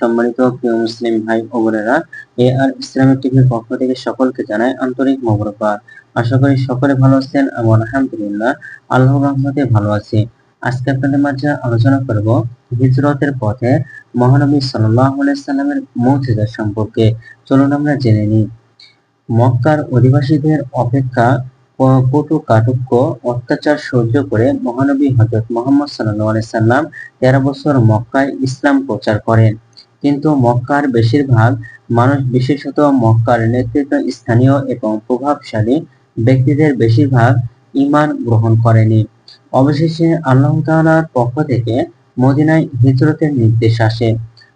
সম্মানিত প্রিয় মুসলিম ভাই ও বোনেরা, এ আর ইসলামিক টিভির পক্ষ থেকে সকলকে আন্তরিক আশা করি সকলে ভালো আছেন, আমি আলহামদুলিল্লাহ আল্লাহর রহমতে ভালো আছি। আজকে আপনাদের মাঝে আলোচনা করব হিজরতের পথে মহানবী সাল্লাহ সাল্লামের মৌজিজা সম্পর্কে। চলুন আমরা জেনে নিই। মক্কার অধিবাসীদের অপেক্ষা কটু কাটুক্য অত্যাচার সহ্য করে মহানবী হজরত মোহাম্মদ সাল্লাম তেরো বছর মক্কায় ইসলাম প্রচার করেন। কিন্তু মক্কার বেশিরভাগ মানুষ, বিশেষত মক্কার নেতৃত্ব স্থানীয় এবং প্রভাবশালী ব্যক্তিদের বেশিরভাগ ঈমান গ্রহণ করেনি। অবশেষে আল্লাহ তাআলার পক্ষ থেকে মদিনায় হিজরতের নির্দেশ আসে।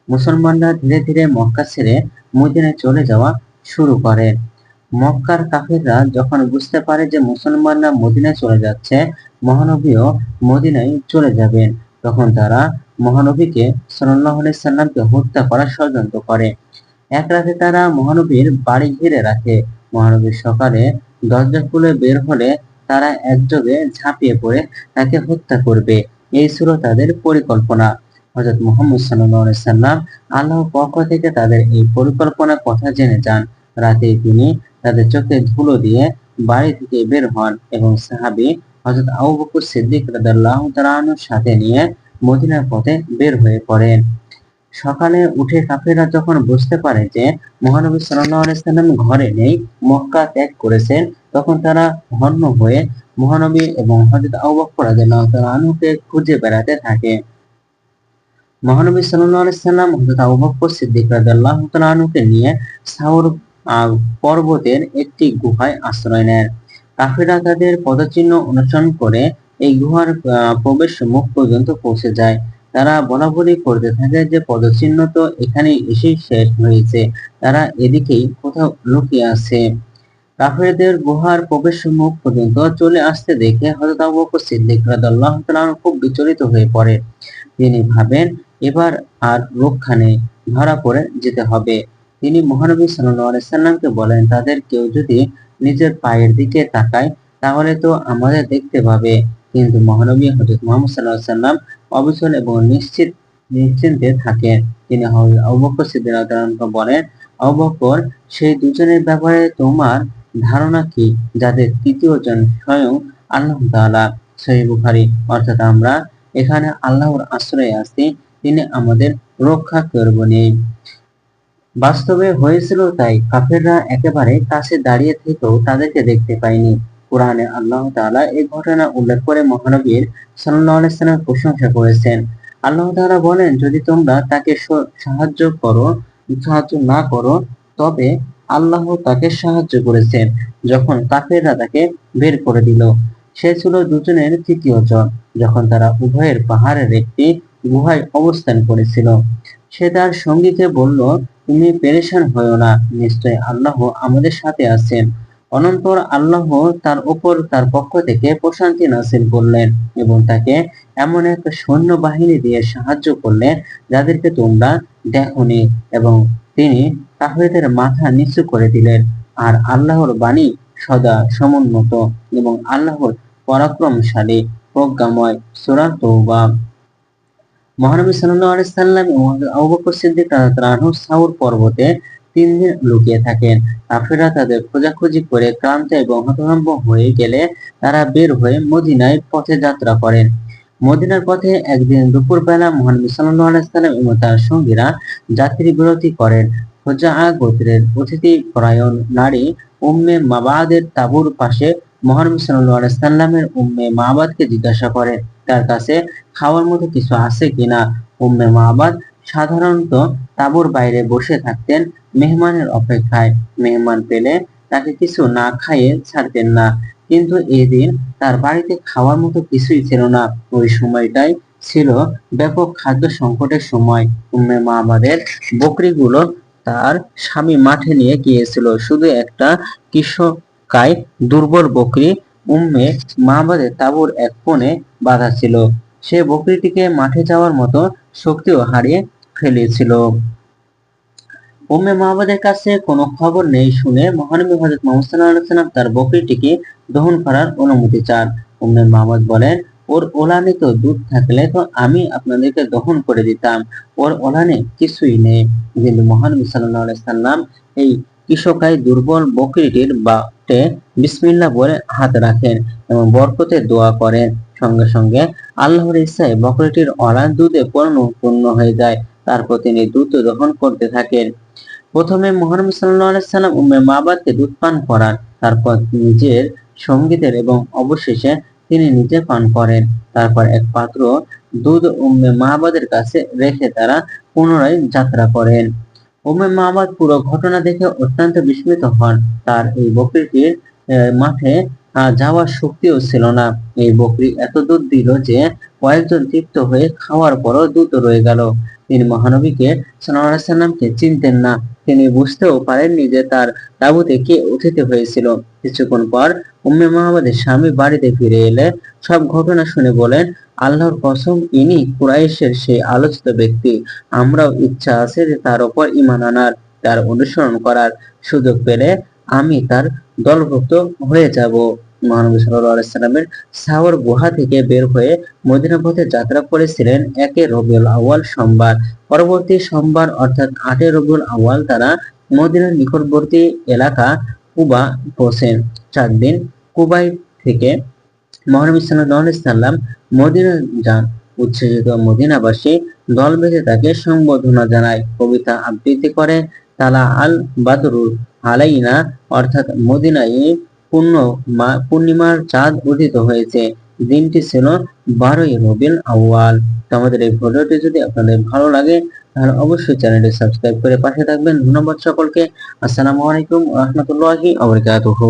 মুসলমানরা ধীরে ধীরে মক্কা ছেড়ে মদিনায় চলে যাওয়া শুরু করে। মক্কার কাফিররা যখন বুঝতে পারে যে মুসলমানরা মদিনায় চলে যাচ্ছে, মহানবীও মদিনায় চলে যাবেন। তখন তারা মহানবীকে সাল্লাহ সাল্লামকে হত্যা করার ষড়যন্ত্র করে। এক রাতে তারা মহানবীর বাড়ি ঘিরে রাখে। মহানবীর সকালে দরজা খুলে বের হলে তারা একযোগে ঝাঁপিয়ে পড়ে, তাকে হত্যা করবে। এই ছিল তাদের পরিকল্পনা। হজরত মোহাম্মদ সাল্লাহ সাল্লাম আল্লাহর পক্ষ থেকে তাদের এই পরিকল্পনার কথা জেনে যান। রাতে তিনি তাদের চোখে ধুলো দিয়ে বাড়ি থেকে বের হন এবং সাহাবী হজরত আবু বকর সিদ্দিক রাদিয়াল্লাহু তাআলার সাথে নিয়ে মদিনার পথে বের হয়ে পড়েন। সকালে উঠে কাফেররা যখন বুঝতে পারে যে মহানবী সাল্লাম ঘরে নেই, মক্কা ত্যাগ করেছেন, তখন তারা হন্য হয়ে মহানবী এবং তাআলা আনহুকে খুঁজে বেড়াতে থাকে। মহানবী সাল্লাম হযরত আবু বকর সিদ্দিক আনহুকে নিয়ে সাউর পর্বতের একটি গুহায় আশ্রয় নেন। কাফেররা তাদের পদচিহ্ন অনুসরণ করে এই গুহার প্রবেশ মুখ পর্যন্ত পৌঁছে যায়। তারা বলা বলি করতে থাকে যে পদচিহ্ন তো এখানে এসেই শেষ হয়েছে। তারা এদিকেই কোথাও লুকিয়ে আছে। কাফেরদের গুহার প্রবেশ মুখ পর্যন্ত চলে আসতে দেখে হযরত আবু বকর সিদ্দিক রাদিয়াল্লাহু তাআলা খুব বিচলিত হয়ে পড়ে। তিনি ভাবেন, এবার আর রক্ষা নেই, ধরা পড়ে যেতে হবে। তিনি মহানবী সাল্লামকে বলেন, তাদের কেউ যদি নিজের পায়ের দিকে তাকায়, তাহলে তো আমাদের দেখতে পাবে। কিন্তু মহানবী হযরত মুহাম্মদ আলাইহি সাল্লাম অবিচল এবং নিশ্চিত, নিশ্চিন্তে থাকেন। তিনি হযরত আবু বকর সিদ্দিক রাদিয়াল্লাহু আনহুকে বলেন, আবু সেই দুজনের ব্যাপারে তোমার ধারণা কি, যাদের তৃতীয় জন স্বয়ং আল্লাহ তাআলা? সহিহ বুখারী। অর্থাৎ আমরা এখানে আল্লাহর আশ্রয়ে আছি, তিনি আমাদের রক্ষা করবেন। বাস্তবে হয়েছিল তাই কাফেররা একেবারে কাছে দাঁড়িয়ে থেকেও তাদেরকে দেখতে পায়নি। কোরআনে আল্লাহ তাআলা এই ঘটনা উল্লেখ করে মহানবীর সাল্লামের প্রশংসা করেছেন। আল্লাহ তাআলা বলেন, যদি তোমরা তাকে সাহায্য করো, সাহায্য না করো, তবে আল্লাহ তাকে সাহায্য করেছেন। যখন কাফেররা তাকে বের করে দিল, সে ছিল দুজনের তৃতীয় জন। যখন তারা উভয়ের পাহাড়ের একটি গুহায় অবস্থান করেছিল। সে তার সঙ্গীকে বলল, তুমি পেরেশান হয়েও না, নিশ্চয় আল্লাহ আমাদের সাথে আছেন। অনন্তর আল্লাহ তার উপর তার পক্ষ থেকে প্রশান্তি নাসিল করলেন এবং তাকে এমন এক সৈন্য বাহিনী দিয়ে সাহায্য করলেন, যাদেরকে তোমরা দেখনি এবং তিনি কাফেরদের মাথা নিচু করে দিলেন। আর আল্লাহর বাণী সদা সমুন্নত এবং আল্লাহর পরাক্রমশালী, প্রজ্ঞাময় সূরা তওবা। মহানবী সাল্লাল্লাহু আলাইহি সাল্লাম সিদ্দিক সাউর পর্বতে তিন দিন লুকিয়ে থাকেন। কাফেররা তাদের খোঁজাখুঁজি করে ক্লান্ত এবং হতভম্ব হয়ে গেলে তারা বের হয়ে মদিনায় পথে যাত্রা করেন। মদিনার পথে একদিন দুপুরবেলা মহানবী সাল্লাল্লাহু আলাইহি সাল্লাম এবং তার সঙ্গীরা যাত্রী বিরতি করেন। খোঁজা গোত্রের অতিথি পরায়ণ নারী উম্মে মাবাদের তাঁবুর পাশে মহানবী আলাইহি সাল্লামের উম্মে মাবাদকে জিজ্ঞাসা করেন তার কাছে খাওয়ার মতো কিছু আছে কিনা? উম্মে মাবাদ সাধারণত তাঁবুর বাইরে বসে থাকতেন মেহমানের অপেক্ষায়। মেহমান পেলে তাকে কিছু না খাইয়ে ছাড়তেন না। কিন্তু এদিন তার বাড়িতে খাওয়ার মতো কিছুই ছিল না। ওই সময়টাই ছিল ব্যাপক খাদ্য সংকটের সময়। উম্মে মাবাদের বকরিগুলো তার স্বামী মাঠে নিয়ে গিয়েছিল। শুধু একটা কৃষকায় দুর্বল বকরি উম্মে মাবাদের তাঁবুর এক কোণে বাঁধা ছিল। সে বকরিটিকে মাঠে যাওয়ার মতো শক্তিও হারিয়ে ফেলেছিল। উম্মে মাহবাদের কাছে কোনো খবর নেই শুনে মহানবী হযরত মুহাম্মদ ওয়াসাল্লাম তার বকরিটিকে দহন করার অনুমতি চান। উম্মে মাহমদ বলেন, ওর ওলানে তো দুধ থাকলে তো আমি আপনাদেরকে দহন করে দিতাম। ওর ওলানে কিছুই নেই। কিন্তু মহানবী সাল্লাহ সাল্লাম এই কৃষকায় দুর্বল বকরিটির বাটে বিসমিল্লাহ বলে হাত রাখেন এবং বরকতে দোয়া করেন। সঙ্গে সঙ্গে আল্লাহর ইচ্ছায় বকরিটির অলান দুধে পরিপূর্ণ হয়ে যায়। তারপর তিনি দুধ দহন করতে থাকেন। প্রথমে মহানবী সাল্লাহ সাল্লাম উম্মে মাবাদকে দুধ পান করান। তারপর নিজের সঙ্গীতের এবং অবশেষে তিনি নিজে পান করেন। তারপর এক পাত্র দুধ উম্মে মাহবাদের কাছে রেখে তারা পুনরায় যাত্রা করেন। উম্মে মাহবাদ পুরো ঘটনা দেখে অত্যন্ত বিস্মিত হন। তার এই বকরিটির মাঠে যাওয়ার শক্তিও ছিল না। এই বকরি এত দুধ দিল যে কয়েকজন তৃপ্ত হয়ে খাওয়ার পরও দুধ রয়ে গেল। তিনি মহানবীকে সাল্লামকে চিনতেন না। তিনি বুঝতেও পারেননি যে তার তাঁবুতে কে উঠিতে হয়েছিল। কিছুক্ষণ পর উম্মে মাহমুদের স্বামী বাড়িতে ফিরে এলে সব ঘটনা শুনে বলেন আল্লাহর কসম, ইনি কুরাইশের সেই আলোচিত ব্যক্তি। আমরাও ইচ্ছা আছে যে তার উপর ইমান আনার, তার অনুসরণ করার সুযোগ পেলে আমি তার দলভুক্ত হয়ে যাব। মহানবী সাল্লামের সাওর গুহা থেকে বের হয়ে মদিনা পথে যাত্রা করেছিলেন একে রবিউল আউয়াল সোমবার। পরবর্তী সোমবার অর্থাৎ আটে রবিউল আউয়াল তারা মদিনার নিকটবর্তী এলাকা কুবা পৌঁছেন। চার দিন কুবাই থেকে মহানবী মদিনা যান উচ্ছ্বসিত মদিনাবাসী দল বেঁধে তাকে সম্বোধনা জানায়। কবিতা আবৃত্তি করে তালা আল বাদরুল আলাইনা, অর্থাৎ মদিনায় পূর্ণ পূর্ণিমার চাঁদ উদিত হয়েছে। দিনটি ছিল বারোই রবিউল আউয়াল। আমাদের এই ভিডিওটি যদি আপনাদের ভালো লাগে, তাহলে অবশ্যই চ্যানেলটি সাবস্ক্রাইব করে পাশে থাকবেন। ধন্যবাদ সকলকে। আসসালামু আলাইকুম রহমতুল্লাহি আবরকাতুহু